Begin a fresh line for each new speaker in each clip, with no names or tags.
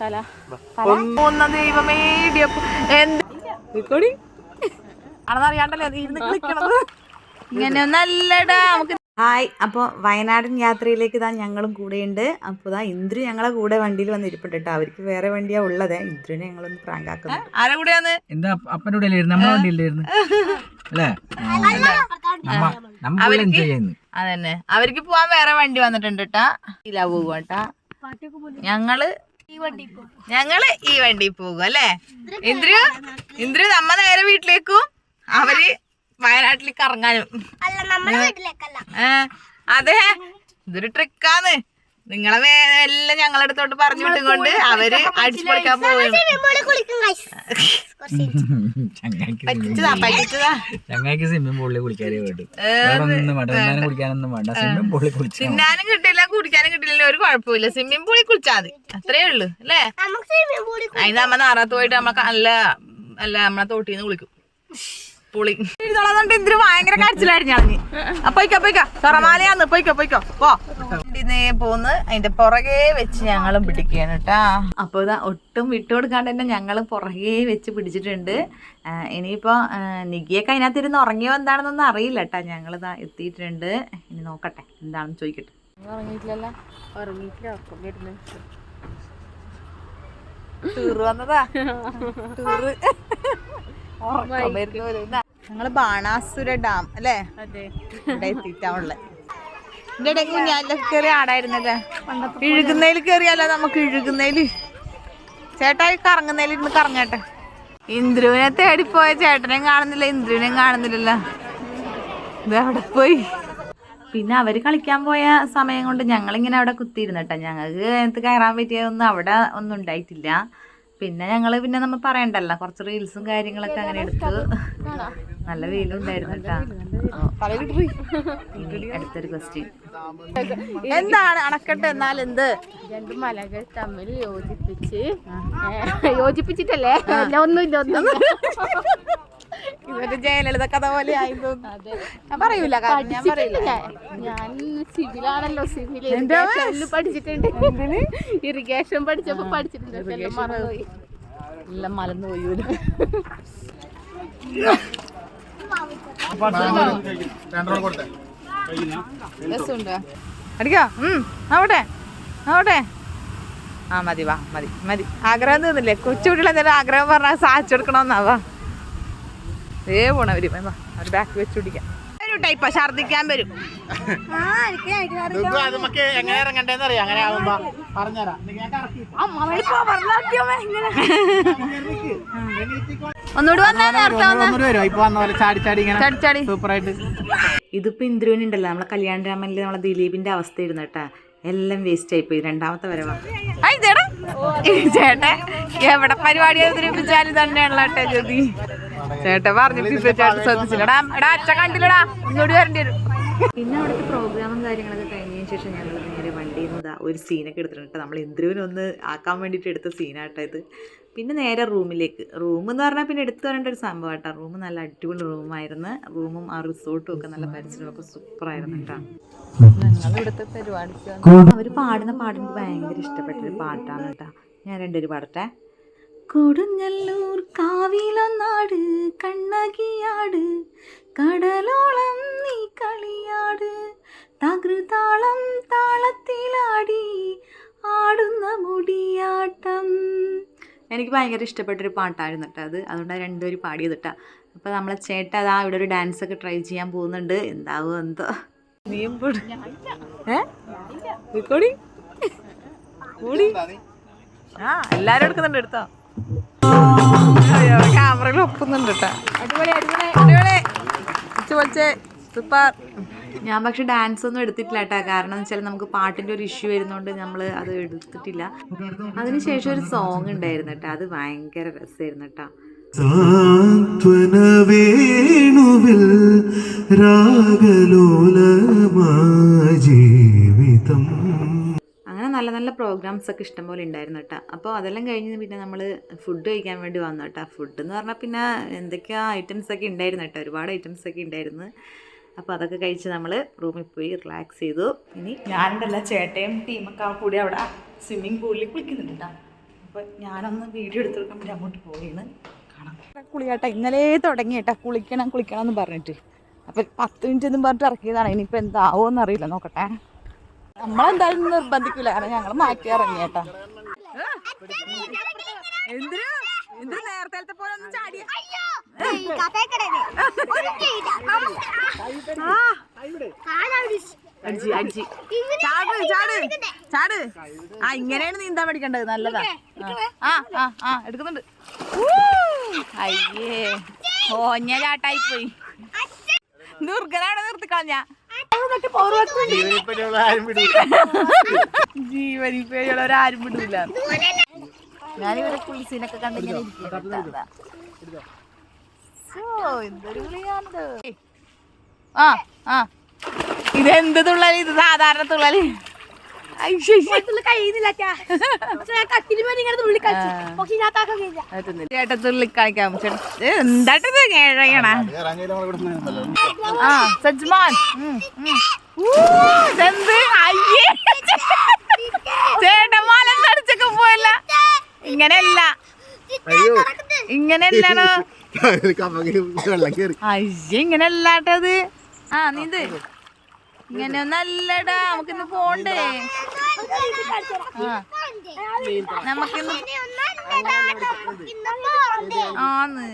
തല.
ഒന്ന ദൈവമേ എന്ത് ആണെന്നറിയാണ്ടല്ലേ ഇരുന്ന് കളിക്കണത്. ഇങ്ങനെ നല്ലടാ നമുക്ക്
ഹായ് അപ്പോൾ വയനാടൻ യാത്രയിലേക്ക് ഇതാ ഞങ്ങളും കൂടെയുണ്ട്. അപ്പോൾ ഇതാ ഇന്ദ്രു ഞങ്ങളെ കൂടെ വണ്ടിയിൽ വന്ന് ഇരിപ്പുണ്ട് കേട്ടോ. അവർക്ക് വേറെ വണ്ടിയാ ഉള്ളത്. ഇന്ദ്രുനെ ഞങ്ങളൊന്ന് പ്രാങ്കാക്കുന്നു.
ആരെ കൂടെയാണ്?
എന്താ അപ്പന്റെ കൂടെ നമ്മുടെ വണ്ടിയിലായിരുന്നു അല്ലേ? നമ്മ നമ്മൾ എൻജോയ് ചെയ്യുന്നു.
അതന്നെ. അവർക്ക് പോവാൻ വേറെ വണ്ടി വന്നിട്ടുണ്ട് കേട്ടാ. ഇല്ല പോവാട്ടാ ഞങ്ങൾ ഞങ്ങൾ ഈ വണ്ടി പോകും അല്ലേ? ഇന്ദ്രു ഇന്ദ്രു നമ്മ നേരെ വീട്ടിലേക്കും. അവർ വയനാട്ടിലേക്ക് ഇറങ്ങാനും. അതെ. ഇതൊരു ട്രിക്കാന്ന് നിങ്ങളെ എല്ലാം ഞങ്ങളെടുത്തോട്ട് പറഞ്ഞു വിട്ടുകൊണ്ട് അവർ അടിച്ചു പൊളിക്കാൻ പോകും
ചങ്ങായിക്ക്
പറ്റിച്ചതാ
പൊള്ളി കുളിക്കാനേ വേണ്ടു വേറെ ഒന്നും വേണ്ട. പൂളിൽ കുളിച്ചാൽ മതി.
തിന്നാനും കിട്ടില്ല കുടിക്കാനും കിട്ടില്ല ഒരു കുഴപ്പമില്ല സ്വിമ്മിംഗ് പൊളി കുളിച്ചാൽ മതി. അത്രേ ഉള്ളു അല്ലേ? അതിന് നമ്മ നാറാത്ത് പോയിട്ട് നമ്മ നല്ല അല്ല നമ്മളെ തോട്ടിന്ന് കുളിക്കും. പുളി. എഴുതോളാന്നുണ്ട് ഇതിന് ഭയങ്കര കരച്ചിലായിരുന്നു കളഞ്ഞ് അപ്പൊയ്ക്കോ പൊയ്ക്കോ തുറമാലയാന്ന് പൊയ്ക്കോ പൊയ്ക്കോ. പോ. പോന്ന് അതിന്റെ പുറകെ വെച്ച് ഞങ്ങളും പിടിക്കുകയാണ് കേട്ടാ.
അപ്പോൾ ഇതാ ഒട്ടും വിട്ടുകൊടുക്കാണ്ട് തന്നെ ഞങ്ങൾ പുറകെ വെച്ച് പിടിച്ചിട്ടുണ്ട്. ഇനിയിപ്പോ ഇനിയിപ്പോൾ നികിയൊക്കെ അതിനകത്തിരുന്ന് ഉറങ്ങിയോ എന്താണെന്നൊന്നും അറിയില്ല കേട്ടാ. ഞങ്ങളിതാ എത്തിയിട്ടുണ്ട്. ഇനി നോക്കട്ടെ എന്താണെന്ന് ചോദിക്കട്ടെ.
ഉറങ്ങിയിട്ടില്ലല്ലോ?
ഉറങ്ങിയിട്ടില്ല ഉറക്കം വരുന്നു.
ടൂർ വന്നതാ. ടൂറ്. ഞങ്ങൾ ബാണാസുര ഡാം അല്ലേ? എത്തിയിട്ടാവുള്ളത് എന്റെ ഇടയ്ക്ക് കുഞ്ഞാലിലൊക്കെ കയറി ആടായിരുന്നല്ലേ ഇഴുകുന്നതിൽ കയറിയല്ല നമുക്ക് ഇഴുകുന്നതിൽ ചേട്ടായി കറങ്ങുന്നതിൽ ഇരുന്ന് കറങ്ങട്ടെ. ഇന്ദ്രുവിനെ തേടിപ്പോയ ചേട്ടനെയും കാണുന്നില്ല ഇന്ദ്രുവിനെയും കാണുന്നില്ലല്ലോ. ഇത് അവിടെ പോയി?
പിന്നെ അവർ കളിക്കാൻ പോയ സമയം കൊണ്ട് ഞങ്ങളിങ്ങനെ അവിടെ കുത്തിയിരുന്നട്ടെ ഞങ്ങൾക്ക് അതിനകത്ത് കയറാൻ പറ്റിയതൊന്നും അവിടെ ഒന്നും ഉണ്ടായിട്ടില്ല. പിന്നെ ഞങ്ങൾ പിന്നെ നമ്മൾ പറയണ്ടല്ലോ കുറച്ച് റീൽസും കാര്യങ്ങളൊക്കെ അങ്ങനെ എടുത്തു. നല്ല വെയിലും ഉണ്ടായിരുന്നു കേട്ടോ അടുത്തൊരു ക്വസ്റ്റ്യൻ
എന്താണ് അണക്കെട്ട് എന്നാൽ എന്ത്?
രണ്ട് മലകൾ തമ്മിൽ യോജിപ്പിച്ച്. യോജിപ്പിച്ചിട്ടല്ലേ? അല്ല ഒന്നുമില്ല ഒന്നും
ഇവർ ജയലളിത കഥ പോലെ ആയി തോന്നുന്നു. ഞാൻ പറയൂല കാരണം ഞാൻ പറയില്ല
ഞാൻ സിവിലാണല്ലോ സിവിൽ പഠിച്ചിട്ടുണ്ട്. ഇറിഗേഷൻ പഠിച്ചപ്പോ പഠിച്ചിട്ടുണ്ട്. എല്ലാം മറന്നുപോയി.
എല്ലാം മലന്ന് പോയൂല അടിക്കോ. ആവട്ടെ ആവട്ടെ ആ മതി വാ മതി മതി. ആഗ്രഹം തീർന്നില്ലേ? കൊച്ചുകുട്ടികൾ എന്തെങ്കിലും ആഗ്രഹം പറഞ്ഞാൽ സാധിച്ചു കൊടുക്കണമെന്നാവാ ഏ പോണവര്. വാ ഒരു ബാക്ക് വെച്ച് പിടിക്കാം. ഒരു ഇപ്പൊ ഛർദിക്കാൻ വരും.
നമുക്ക് എങ്ങനെ ഇറങ്ങണ്ടേന്ന് അറിയാം? അങ്ങനെ ആവുമ്പോ പറഞ്ഞുതരാം.
ഒന്നുകൂടി വന്നാ
വരും.
ഇതിപ്പോൾ ഇന്ദ്രുവിനുണ്ടല്ലോ നമ്മളെ കല്യാണ രാമനിൽ നമ്മളെ ദിലീപിന്റെ അവസ്ഥ ഇരുന്നു കേട്ടാ. എല്ലാം വേസ്റ്റ് ആയി പോയി. രണ്ടാമത്തെ
വരവാടാ ചേട്ടാ എവിടെ പരിപാടി അവതരിപ്പിച്ചാലും തന്നെയാണല്ലോ ജ്യോതി. ചേട്ടൻ പറഞ്ഞിട്ട് ചേട്ടൻ ശ്രദ്ധിച്ചില്ലടാ എടാ എടാ അച്ഛ കണ്ടില്ലടാ. ഇങ്ങോട്ട് വരേണ്ടി വരും.
പിന്നെ അവിടുത്തെ പ്രോഗ്രാമും കാര്യങ്ങളൊക്കെ കഴിഞ്ഞതിന് ശേഷം ഞങ്ങൾ നേരെ വണ്ടിയിൽ നിന്ന് ഇതാ ഒരു സീനൊക്കെ എടുത്തിട്ടുണ്ട് നമ്മൾ ഇന്ദ്രുവിനൊന്ന് ആക്കാൻ വേണ്ടിയിട്ട് എടുത്ത സീനാട്ടോ ഇത്. പിന്നെ നേരെ റൂമിലേക്ക് റൂം എന്ന് പറഞ്ഞാൽ പിന്നെ എടുത്തു വരേണ്ട ഒരു സംഭവം കേട്ടോ. റൂം നല്ല അടിപൊളി റൂമായിരുന്നു റൂമും ആ റിസോർട്ടും ഒക്കെ നല്ല പരിസരമൊക്കെ സൂപ്പറായിരുന്നു കേട്ടോ.
ഞങ്ങളിവിടുത്തെ പരിപാടിക്ക്
അവർ പാടുന്ന പാട്ട് എനിക്ക് ഭയങ്കര ഇഷ്ടപ്പെട്ടൊരു പാട്ടാണ് കേട്ടോ. ഞാൻ രണ്ടുപേര് പാടട്ടെ. കൊടുങ്ങല്ലൂർ കാവിലൊന്നാട് കണ്ണകിയാട്. കടലോളം നീ കളിയാട് തകൃതാളം താളത്തിലാടി ആടുന്ന മുടിയാട്ടം. എനിക്ക് ഭയങ്കര ഇഷ്ടപ്പെട്ടൊരു പാട്ടായിരുന്നു കേട്ടോ അത്. അതുകൊണ്ടാണ് രണ്ടുപേരും പാടിയത് കേട്ടോ അപ്പോൾ നമ്മളെ ചേട്ടാ അതാ ഇവിടെ ഒരു ഡാൻസ് ഒക്കെ ട്രൈ ചെയ്യാൻ പോകുന്നുണ്ട്. എന്താവും എന്തോ.
നീയും ഏ? കൂടി ആ. എല്ലാവരും എടുക്കുന്നുണ്ട് എടുത്തോ? ക്യാമറയിൽ ഒപ്പുന്നുണ്ട് കേട്ടോ അടിപൊളി അടിപൊളി അടിപൊളി. പൊളിച്ചേ സൂപ്പർ
ഞാൻ പക്ഷെ ഡാൻസ് ഒന്നും എടുത്തിട്ടില്ല കേട്ടോ കാരണം എന്ന് വെച്ചാൽ നമുക്ക് പാട്ടിന്റെ ഒരു ഇഷ്യൂ വരുന്നതുകൊണ്ട് നമ്മൾ അത് എടുത്തിട്ടില്ല. അതിനുശേഷം ഒരു സോങ് ഉണ്ടായിരുന്നു കേട്ടോ അത് ഭയങ്കര രസമായിരുന്നു കേട്ടോ
സാന്ത്വന വേണുവിൽ രാഗലോലമാ ജീവിതം.
നല്ല നല്ല പ്രോഗ്രാംസ് ഒക്കെ ഇഷ്ടംപോലെ ഉണ്ടായിരുന്നു കേട്ടോ അപ്പോൾ അതെല്ലാം കഴിഞ്ഞ് പിന്നെ നമ്മൾ ഫുഡ് കഴിക്കാൻ വേണ്ടി വന്നു കേട്ടോ ഫുഡ് എന്ന് പറഞ്ഞാൽ പിന്നെ എന്തൊക്കെയാ ഐറ്റംസ് ഒക്കെ ഉണ്ടായിരുന്നു കേട്ടോ ഒരുപാട് ഐറ്റംസ് ഒക്കെ ഉണ്ടായിരുന്നു അപ്പോൾ അതൊക്കെ കഴിച്ച് നമ്മൾ റൂമിൽ പോയി റിലാക്സ് ചെയ്തു. ഇനി ഞാനുണ്ടല്ല ചേട്ടയും ടീമൊക്കെ കൂടി അവിടെ സ്വിമ്മിംഗ് പൂളിൽ കുളിക്കുന്നുണ്ട് കേട്ടോ
അപ്പോൾ ഞാനൊന്ന് വീഡിയോ എടുത്തെടുക്കാൻ വേണ്ടി അങ്ങോട്ട് പോവുകയാണ്. കാണാം. കുളിയാട്ട. ഇന്നലെ തുടങ്ങിയേട്ടാ കുളിക്കണം കുളിക്കണം എന്ന് പറഞ്ഞിട്ട്. അപ്പം പത്ത് മിനിറ്റ് എന്നും പറഞ്ഞിട്ട് ഇറക്കിയതാണ്. ഇനിയിപ്പോൾ എന്താവോ എന്നറിയില്ല നോക്കട്ടെ. നമ്മളെന്തായാലും നിർബന്ധിക്കില്ല കാരണം ഞങ്ങൾ മാറ്റി ഇറങ്ങിയേട്ടാ എന്തിനാ? എന്തിനാ നേരത്തെ പോലെ ഒന്ന് ചാടിയ? അടിച്ച് അടിച്ച് ചാട് ചാട് ചാട്. ആ ഇങ്ങനെയാണ് നീന്താൻ പഠിക്കേണ്ടത്. നല്ലതാ. ആ. ആ ആ എടുക്കുന്നുണ്ട്. അയ്യേ. ഓഞ്ഞ ചാട്ടായി പോയി ദുർഗനവിടെ നിർത്തിക്കളഞ്ഞ. ജീവനി പേടിയുള്ളവരാരും വിടൂല. ഞാനിവിടെ കുളിസിനൊക്കെ കണ്ടിങ്ങനെ ഇരിക്കുകയാണ്. സോ, എന്തൊരു വിളിയാണ്ട് ആ ആ. ഇതെന്ത് തുള്ളലി? ഇത് സാധാരണ തുള്ളൽ. കളിക്കാം എന്താട്ടത് ആ സജ്മാൻ അയ്യേ. പോയല്ല. ഇങ്ങനെയല്ല. ഇങ്ങനെയല്ലാണോ അയ്യ ഇങ്ങനെയല്ലാട്ടത്. ആ നീന്ത്. ഇങ്ങനെയൊന്നല്ലടാ നമുക്കിന്ന് പോണ്ടേ. നമുക്കിന്ന് ആന്ന്.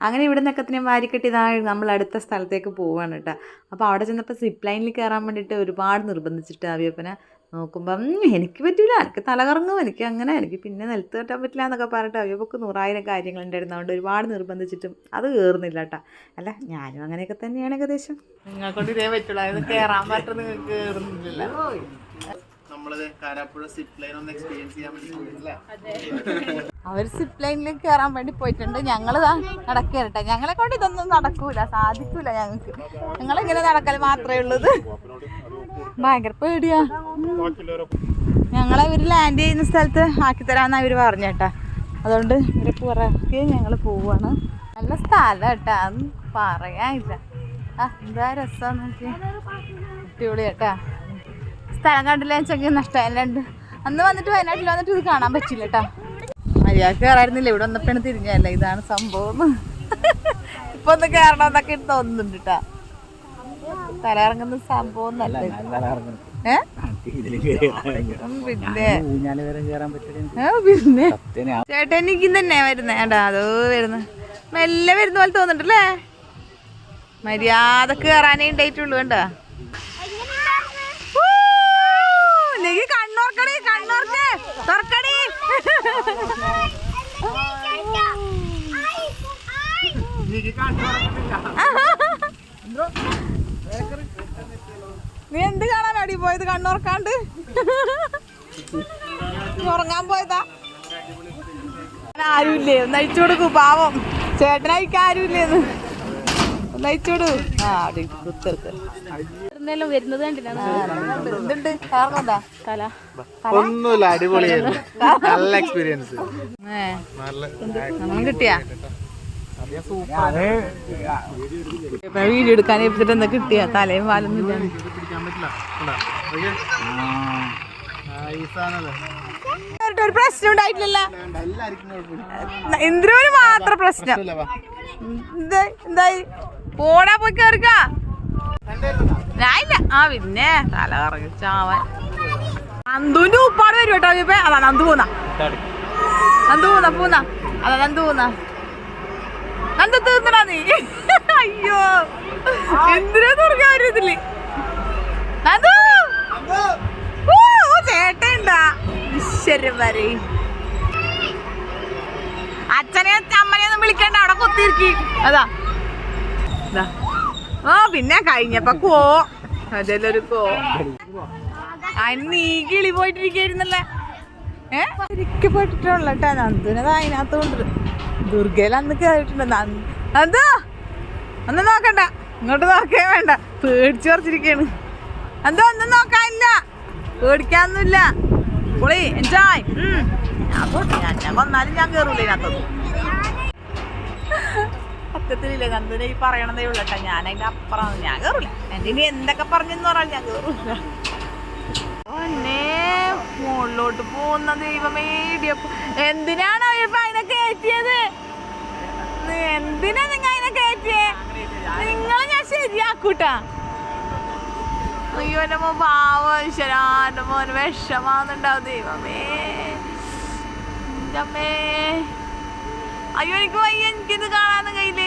അങ്ങനെ ഇവിടെ നിന്നൊക്കത്തിനെ വാരിക്കെട്ടി ഇതാ നമ്മൾ അടുത്ത സ്ഥലത്തേക്ക് പോവാണ് കേട്ടോ. അപ്പോൾ അവിടെ ചെന്നപ്പോൾ സിപ്പ് ലൈനിൽ കയറാൻ വേണ്ടിയിട്ട് ഒരുപാട് നിർബന്ധിച്ചിട്ട് അവിയപ്പനെ. നോക്കുമ്പം എനിക്ക് പറ്റില്ല എനിക്ക് തലകറങ്ങും എനിക്ക് അങ്ങനെ എനിക്ക് പിന്നെ നിലത്ത് കെട്ടാൻ പറ്റില്ല എന്നൊക്കെ പറഞ്ഞിട്ട് അവയവക്ക് നൂറായിരം കാര്യങ്ങളുണ്ടായിരുന്നു അതുകൊണ്ട് ഒരുപാട് നിർബന്ധിച്ചിട്ടും അത് കയറുന്നില്ല കേട്ടോ. അല്ല ഞാനും അങ്ങനെയൊക്കെ തന്നെയാണ് ഏകദേശം. നിങ്ങൾക്കൊണ്ട് ഇതേ പറ്റുള്ളൂ. അത് കയറാൻ പറ്റുന്ന കയറുന്നില്ല
നമ്മളത് കാരാപ്പുഴ സിപ്പ് ലൈൻ ഒന്ന് എക്സ്പീരിയൻസ് ചെയ്യാൻ വേണ്ടി
അവർ സിപ്പ് ലൈനിലേക്ക് കയറാൻ വേണ്ടി പോയിട്ടുണ്ട്. ഞങ്ങൾ നടക്കരട്ടെ ഞങ്ങളെ കൊണ്ട് ഇതൊന്നും നടക്കൂല. സാധിക്കൂല ഞങ്ങൾക്ക്. ഞങ്ങൾ ഇങ്ങനെ നടക്കൽ മാത്രമേ ഉള്ളത്. ഭയങ്കര പേടിയാ. ഞങ്ങളെ ഇവർ ലാൻഡ് ചെയ്യുന്ന സ്ഥലത്ത് ആക്കി തരാമെന്ന് അവർ പറഞ്ഞേട്ടാ അതുകൊണ്ട് ഇവരെ പുറത്തേക്ക് ഞങ്ങൾ പോവാണ്. നല്ല സ്ഥലം കേട്ടാ അതൊന്നും പറയാനില്ല. ആ എന്താ രസം അടിപൊളി കേട്ടാ സ്ഥലം കണ്ടില്ല വെച്ചെങ്കിൽ നഷ്ടമല്ലുണ്ട് അന്ന് വന്നിട്ട് വയനാട്ടിൽ വന്നിട്ട് ഇത് കാണാൻ പറ്റില്ല കേട്ടാ മര്യാദ കയറായിരുന്നില്ല ഇവിടെ വന്നപ്പോഴാണ് തിരിഞ്ഞല്ല ഇതാണ് സംഭവം. ഇപ്പൊ ഒന്ന് കയറണം എന്നൊക്കെ തോന്നുന്നുണ്ട് കേട്ടാ തലയിറങ്ങുന്ന സംഭവം പിന്നെ. ചേട്ടൻ എനിക്ക് തന്നെ വരുന്നേ. കേട്ടാ അതോ വരുന്ന. മെല്ലെ വരുന്ന പോലെ തോന്നുന്നുണ്ടല്ലേ മര്യാദയ്ക്ക് കയറാനേ ഉണ്ടായിട്ടുള്ളൂ കണ്ടാ? തുറക്കടി. നീ എന്ത് കാണാൻ അടി പോയത് കണ്ണോർക്കാണ്ട് ഉറങ്ങാൻ പോയതാ. ആരുമില്ലേ? ഒന്ന് അയച്ചു കൊടുക്കൂ പാവം. ചേട്ടനായിക്കാരുമില്ലേന്ന് ഒന്ന് അയച്ചു കൊടു ആ
വരുന്നല്ലോ വരുന്നത് കണ്ടില്ല. തല.
ഒന്നുമില്ല അടിപൊളിയായിരുന്നു. നല്ല എക്സ്പീരിയൻസ്
കിട്ടിയാ? വീഡിയോ എടുക്കാൻ ഏൽപ്പിച്ചിട്ട് എന്താ കിട്ടിയ? തലയും വാലൊന്നും ഒരു പ്രശ്നം ഉണ്ടായിട്ടില്ലല്ലോ. എന്തിനൊരു മാത്രം പ്രശ്നം. എന്താ? എന്തായി? പോടാ പോയി കേറിക്ക ഞാനില്ല. ആ പിന്നെ തല കറങ്ങി ഉപ്പാട് വരും കേട്ടോ ഇപ്പൊ അതാ നന്ദു പോന്ന. നന്ദു പോന്ന പോന്ന. അതാ നന്ദു പോന്ന. നന്ദു തീർന്നടാ നീ. അയ്യോ. എന്തിനാ തുറക്കാൻ ഇതിൽ? നന്ദു! വിളിക്കണ്ട അവിടെ കുത്തിയിരിക്കി. അതാ. ആ പിന്നെ കഴിഞ്ഞപ്പോ കോ. അതിലൊരു കോ അതിന് നീ കിളി പോയിട്ടിരിക്കുന്നല്ലേ ഏ? ഒരിക്കൽ പോയിട്ടുള്ള കേട്ടാ. നന്ദുനത് അതിനകത്ത് കൊണ്ട് ദുർഗയിൽ അന്ന് കയറിയിട്ടുണ്ട് നന്ദു. അന്ന് നോക്കണ്ട. ഇങ്ങോട്ട് നോക്കേ വേണ്ട. പേടിച്ചു കുറച്ചിരിക്കാണ് എന്തോ ഒന്നും നോക്കാനില്ല. പേടിക്കാനൊന്നുമില്ല. പൊളി എൻജോയ് ഞാൻ ഞാൻ വന്നാലും ഞാൻ കയറൂല ഇതിനകത്തൊന്നും സത്യത്തിലില്ല നന്ദന ഈ പറയണതേ ഉള്ളൂ കേട്ടോ. ഞാൻ അതിന്റെ അപ്പുറം ഞാൻ കയറില്ല എന്റെ ഇനി എന്തൊക്കെ പറഞ്ഞെന്ന് പറഞ്ഞാൽ ഞാൻ കയറില്ല ഒന്നേ മുകളിലോട്ട് പോകുന്ന ദൈവമേ ഇടിയപ്പം എന്തിനാണ് ഇപ്പൊ അതിനെ കയറ്റിയത്? എന്തിനാ നിങ്ങ അതിനെ കയറ്റിയേ? നിങ്ങളെ ഞാൻ ശരിയാക്കൂട്ടാ. അയ്യോ എന്റെ മോ പാവം മോന് വിഷമാന്നുണ്ടാവും ദൈവമേ. അയ്യോ എനിക്ക് വയ്യ. എനിക്കിത് കാണാനും കയ്യിലേ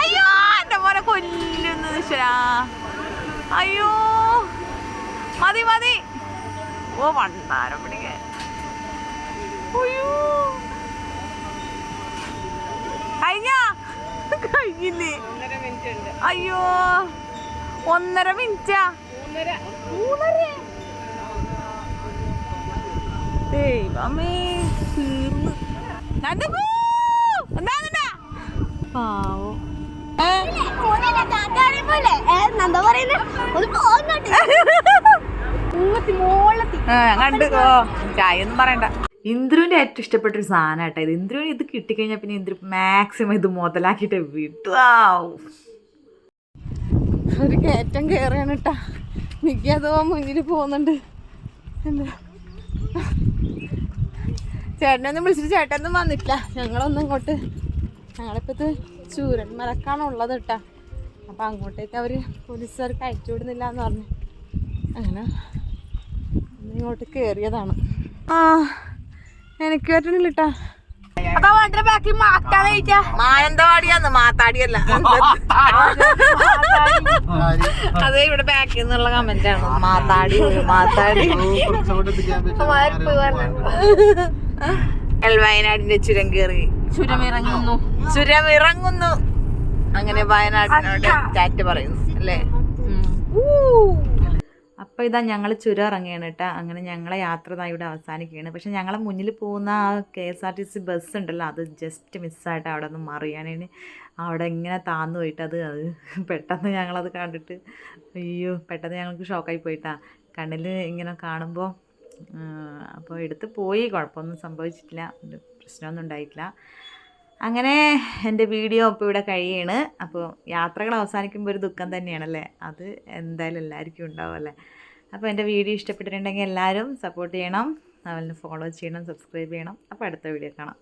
അയ്യോ എന്റെ മോനെ കൊല്ലുന്നു അയ്യോ. മതി മതി. ഓ വണ്ടാരം പിടിക്കാൻ അയ്യോ. കഴിഞ്ഞ? കഴിഞ്ഞില്ലേ? അയ്യോ. ഒന്നര മിനിറ്റാ? ദൈവമേ. തീർന്നു പാവം. കണ്ട്. ഓ ചായ ഒന്നും പറയണ്ട.
ഇന്ദ്രുവിന്റെ ഏറ്റവും ഇഷ്ടപ്പെട്ട ഒരു സാധനം കേട്ടോ ഇത്. ഇന്ദ്രുവിന് ഇത് കിട്ടിക്കഴിഞ്ഞാൽ പിന്നെ ഇന്ദ്രു മാക്സിമം ഇത് മുതലാക്കിയിട്ട് വിട്ടു.
ഒരു കയറ്റം കയറിയാണ് കേട്ടാ. മിക്കതോ മുന്നിൽ പോകുന്നുണ്ട്. എന്താ? ചേട്ടനൊന്നും വിളിച്ചിട്ട് ചേട്ടനൊന്നും വന്നിട്ടില്ല. ഞങ്ങളൊന്നും ഇങ്ങോട്ട് ഞങ്ങളിപ്പത്ത് ഇത് ചൂരൻ മലക്കാണ് ഉള്ളത് കേട്ടാ. അപ്പം അങ്ങോട്ടേക്ക് അവർ പോലീസുകാർക്ക് അയച്ചു വിടുന്നില്ല എന്ന് പറഞ്ഞു. അങ്ങനെ ഇങ്ങോട്ട് കയറിയതാണ് ആ എനിക്ക് പറ്റണില്ല കേട്ടാ. അപ്പൊ അവന്റെ ബാക്കി മാറ്റാതെ കഴിച്ചാ
മാനന്തവാടിയാന്ന് മാത്താടിയല്ല. അതെ ഇവിടെ ബാക്കിൽ നിന്നുള്ള കമന്റ് ആണ്. മാത്താടി മാത്താടി. വയനാടിന്റെ ചുരം കയറി
ചുരമിറങ്ങുന്നു.
ചുരമിറങ്ങുന്നു. അങ്ങനെ വയനാടിനോട് ചാറ്റ് പറയുന്നു അല്ലേ?
അപ്പോൾ ഇതാ ഞങ്ങൾ ചുരം ഇറങ്ങിയാണ് കേട്ടോ. അങ്ങനെ ഞങ്ങളെ യാത്ര ഇവിടെ അവസാനിക്കുകയാണ്. പക്ഷെ ഞങ്ങളെ മുന്നിൽ പോകുന്ന ആ K S R T C bus ഉണ്ടല്ലോ അത് ജസ്റ്റ് മിസ്സായിട്ട് അവിടെ നിന്ന് മറിയാനാണ്. അവിടെ ഇങ്ങനെ താന്നു പോയിട്ട് അത് അത് പെട്ടെന്ന് ഞങ്ങളത് കണ്ടിട്ട് അയ്യോ പെട്ടെന്ന് ഞങ്ങൾക്ക് ഷോക്കായി പോയിട്ടാ. കണ്ണിൽ ഇങ്ങനെ കാണുമ്പോൾ അപ്പോൾ എടുത്ത് പോയി. കുഴപ്പമൊന്നും സംഭവിച്ചിട്ടില്ല. ഒരു പ്രശ്നമൊന്നും ഉണ്ടായിട്ടില്ല. അങ്ങനെ എന്റെ വീഡിയോ ഇപ്പോൾ ഇവിടെ കഴിയാണ്. അപ്പോൾ യാത്രകൾ അവസാനിക്കുമ്പോൾ ഒരു ദുഃഖം തന്നെയാണല്ലേ? അത് എന്തായാലും എല്ലാവർക്കും ഉണ്ടാവുമല്ലേ അപ്പോൾ എന്റെ വീഡിയോ ഇഷ്ടപ്പെട്ടിട്ടുണ്ടെങ്കിൽ എല്ലാവരും സപ്പോർട്ട് ചെയ്യണം. അതുപോലെ ഫോളോ ചെയ്യണം സബ്സ്ക്രൈബ് ചെയ്യണം. അപ്പോൾ അടുത്ത വീഡിയോ കാണാം.